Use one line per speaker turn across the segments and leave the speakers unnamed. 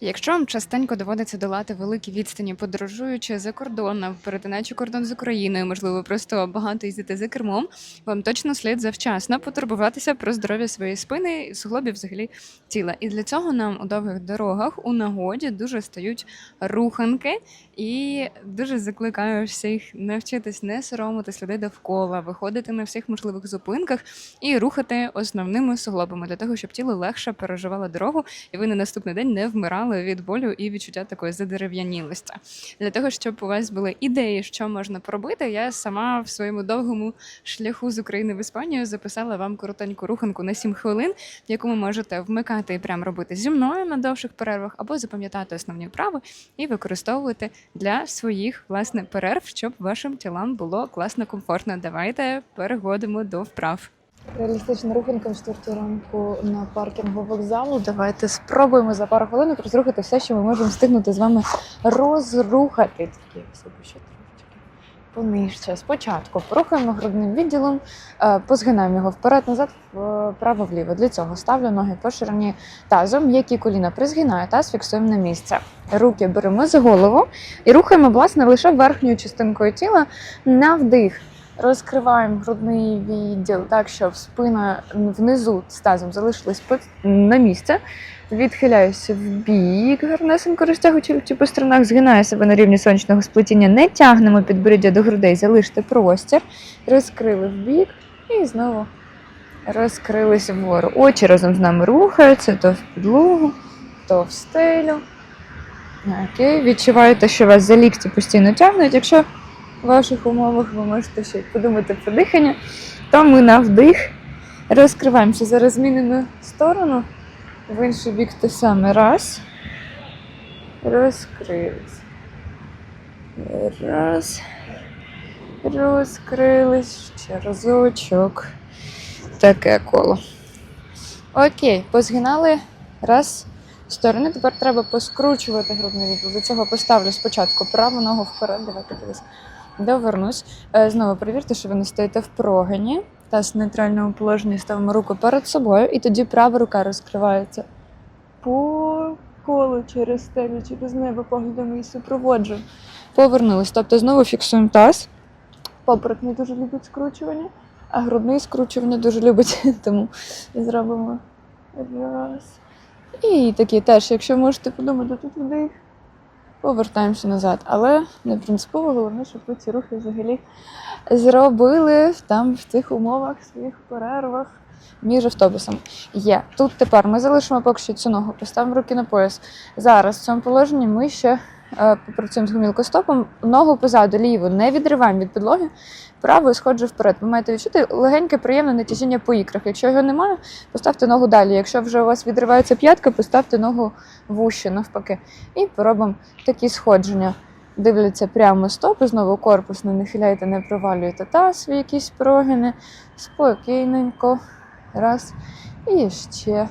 Якщо вам частенько доводиться долати великі відстані, подорожуючи за кордоном, перетинаючи кордон з Україною, можливо, просто багато їздити за кермом, вам точно слід завчасно потурбуватися про здоров'я своєї спини суглобів взагалі тіла. І для цього нам у довгих дорогах у нагоді дуже стають руханки, і дуже закликаю всіх навчитись не соромитись людей довкола, виходити на всіх можливих зупинках і рухати основними суглобами для того, щоб тіло легше переживало дорогу, і ви на наступний день не вмирали від болю і відчуття такої задерев'янілості. Для того, щоб у вас були ідеї, що можна поробити, я сама в своєму довгому шляху з України в Іспанію записала вам коротеньку руханку на 7 хвилин, яку ви можете вмикати і прямо робити зі мною на довших перервах, або запам'ятати основні вправи і використовувати для своїх власне перерв, щоб вашим тілам було класно, комфортно. Давайте переходимо до вправ.
Реалістична руханка в четвертій ранку на паркінгу вокзалу. Давайте спробуємо за пару хвилинок розрухати все, що ми можемо встигнути з вами розрухати. Ще трошечки понижче. Спочатку порухаємо грудним відділом, е, позгинаємо його вперед-назад, вправо-вліво. Для цього ставлю ноги по ширині тазу, м'які коліна призгинаю, таз фіксуємо на місце. Руки беремо за голову і рухаємо власне лише верхньою частинкою тіла на вдих. Розкриваємо грудний відділ так, щоб спина внизу з тазом залишилась на місце. Відхиляюся в бік, гарнесенько розтягуючи по сторонах, згинаю себе на рівні сонячного сплетіння, не тягнемо підборіддя до грудей, залиште простір, розкрили в бік і знову розкрилися вгору. Очі разом з нами рухаються то в підлогу, то в стелю. Окей, відчуваєте, що вас за лікті постійно тягнуть. Якщо ваших умовах ви можете ще подумати про дихання, то ми на вдих розкриваємося за змінену сторону. В інший бік те саме. Раз. Розкрились. Раз. Розкрились. Ще разочок. Таке коло. Окей, позгинали. Раз. Сторони. Тепер треба поскручувати грудний відділ. До цього поставлю спочатку праву ногу вперед. Давайте дивись. Довернусь. Е, Знову перевірте, що ви не стоїте в прогині. Таз в нейтральному положенні ставимо руку перед собою, і тоді права рука розкривається по колу через стелю, через небо поглядом і супроводжуємо. Повернулись. Тобто знову фіксуємо таз. Поперек не дуже любить скручування, а грудний скручування дуже любить, тому зробимо раз. І такі теж, якщо можете подумати, тут вдих, повертаємося назад. Але не принципово, головне, щоб ви ці рухи взагалі зробили там в тих умовах, своїх перервах між автобусом. Є. Тут тепер ми залишимо поки що цю ногу, поставимо руки на пояс. Зараз в цьому положенні ми ще попрацюємо з гомілкостопом. Ногу позаду, ліву не відриваємо від підлоги, правою сходжу вперед. Ви маєте відчути легеньке, приємне натяжіння по ікрах. Якщо його немає, поставте ногу далі. Якщо вже у вас відривається п'ятка, поставте ногу вуще навпаки. І поробимо такі сходження. Дивляться прямо стопи, знову корпус не нахиляйте, не провалюйте таз в якісь прогини. Спокійненько. Раз. І ще.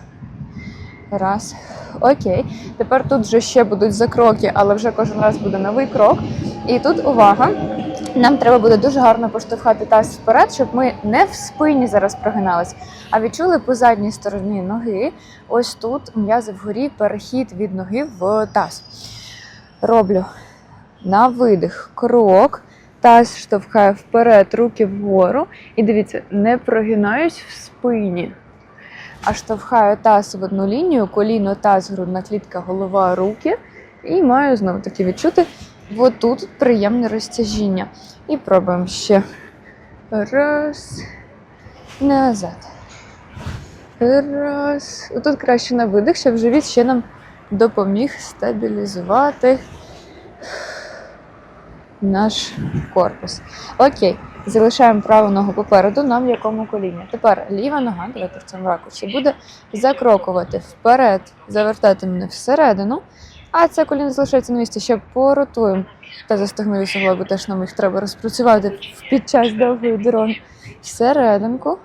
Раз. Окей. Тепер тут вже ще будуть закроки, але вже кожен раз буде новий крок. І тут увага. Нам треба буде дуже гарно поштовхати таз вперед, щоб ми не в спині зараз прогинались, а відчули по задній стороні ноги. Ось тут м'язи вгорі, перехід від ноги в таз. Роблю на видих крок. Таз штовхаю вперед, руки вгору. І дивіться, не прогинаюсь в спині, а штовхаю таз в одну лінію, коліно, таз, грудна клітка, голова, руки. І маю знову таки відчути отут приємне розтяжіння. І пробуємо ще. Раз. Назад. Раз. Отут краще на видих, щоб живіт ще нам допоміг стабілізувати наш корпус. Окей, залишаємо праву ногу попереду на м'якому коліні. Тепер ліва нога, давайте в цьому ракурсі, буде закрокувати вперед, завертати мене всередину, а це коліно залишається на місці. Ще поротуємо та застегнові суглоби, теж нам їх треба розпрацювати під час довгої дороги. Всерединку.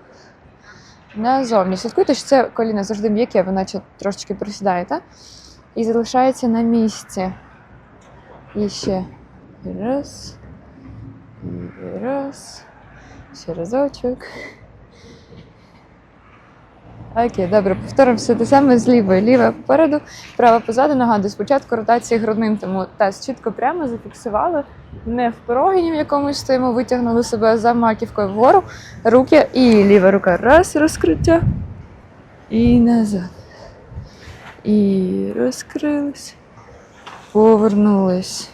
Назовні. Слідкуйте, що це коліно завжди м'яке, ви наче трошечки присідає, так? І залишається на місці. І ще раз. І раз. Ще разочок. Окей, добре, повторимо все те саме з лівої. Ліва попереду, права позаду. Нагадую, спочатку ротації грудним, тому таз чітко прямо зафіксували. Не в порогіні, в якомусь стоїмо, витягнули себе за маківкою вгору. Руки і ліва рука. Раз, розкриття. І назад. І розкрились. Повернулись.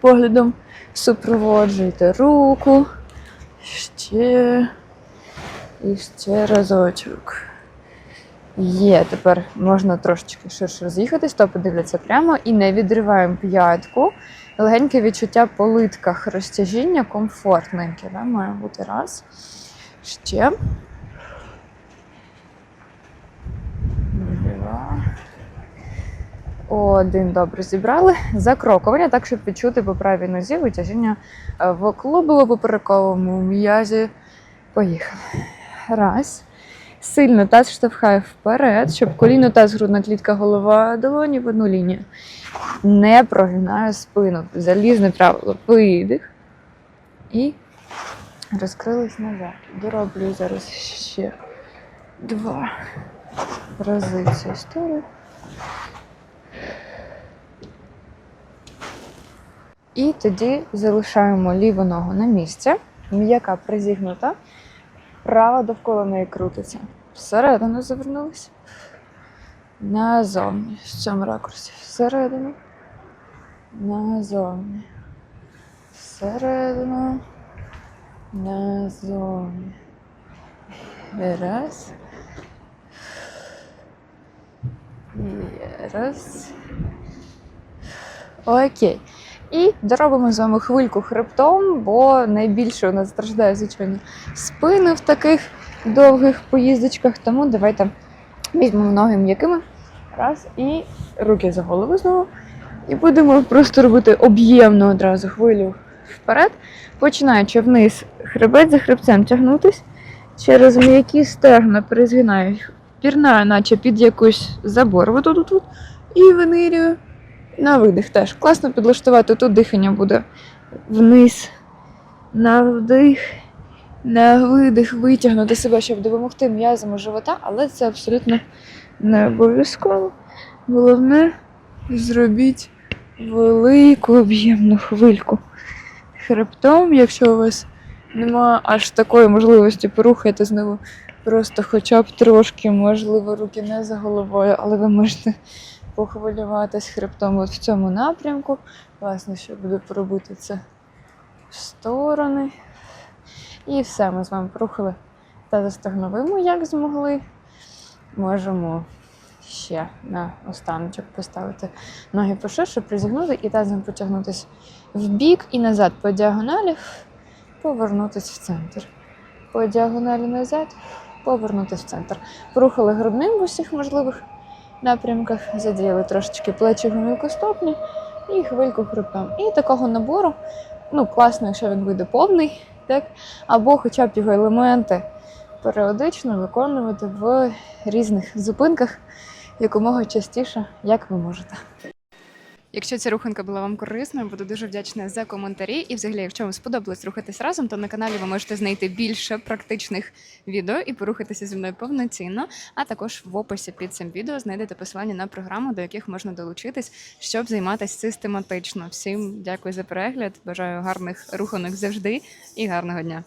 Поглядом супроводжуйте руку. Ще. І ще разочок. Є, тепер можна трошечки ширше роз'їхатись, стопи дивляться прямо і не відриваємо п'ятку. Легеньке відчуття по литках розтяжіння комфортненьке. Да? Має бути раз. Ще. Два. Один добре зібрали. Закрокування, так, щоб відчути по правій нозі витяжіння е, в клубово-поперековому м'язі. Поїхали. Раз. Сильно таз штовхає вперед, щоб коліно таз, грудна клітка, голова, долоні в одну лінію. Не прогинаю спину. Залізне правило. Видих. І розкрились назад. Дороблю зараз ще два рази цю історію. І тоді залишаємо ліву ногу на місці, м'яка призігнута, права довкола неї крутиться. Всередину завернулися. Назовні. В цьому ракурсі. Всередину. Назовні. Всередину. Назовні. Раз. І раз. Окей. І доробимо з вами хвильку хребтом, бо найбільше у нас страждає, звичайно, спини в таких довгих поїздочках. Тому давайте візьмемо ноги м'якими. Раз, і руки за голову знову. І будемо просто робити об'ємну одразу хвилю вперед, починаючи вниз хребет за хребцем тягнутись. Через м'які стегна перезгинаю пірнаю, наче під якусь забор. Отут, тут, і винирюю. На видих теж. Класно підлаштувати. Тут дихання буде вниз, на вдих, на видих, витягнути себе, щоб допомогти м'язам живота, але це абсолютно не обов'язково. Головне, зробіть велику об'ємну хвильку хребтом, якщо у вас немає аж такої можливості порухати знову. Просто хоча б трошки, можливо, руки не за головою, але ви можете похвилюватись хребтом от в цьому напрямку. Власне, що буду пробити це в сторони. І все, ми з вами порухали та застегновимо, як змогли. Можемо ще на останочок поставити ноги поширше, призігнути і тазом потягнутися в бік і назад по діагоналі, повернутися в центр. По діагоналі назад, повернутися в центр. Порухали грудним в усіх можливих напрямках, задіяли трошечки плечі гомілкостопні і хвильку хребтом. І такого набору, ну, класно, якщо він буде повний, так? або хоча б його елементи періодично виконувати в різних зупинках якомога частіше, як ви можете.
Якщо ця руханка була вам корисною, буду дуже вдячна за коментарі. І взагалі, якщо вам сподобалось рухатись разом, то на каналі ви можете знайти більше практичних відео і порухатися зі мною повноцінно. А також в описі під цим відео знайдете посилання на програму, до яких можна долучитись, щоб займатися систематично. Всім дякую за перегляд. Бажаю гарних руханок завжди і гарного дня.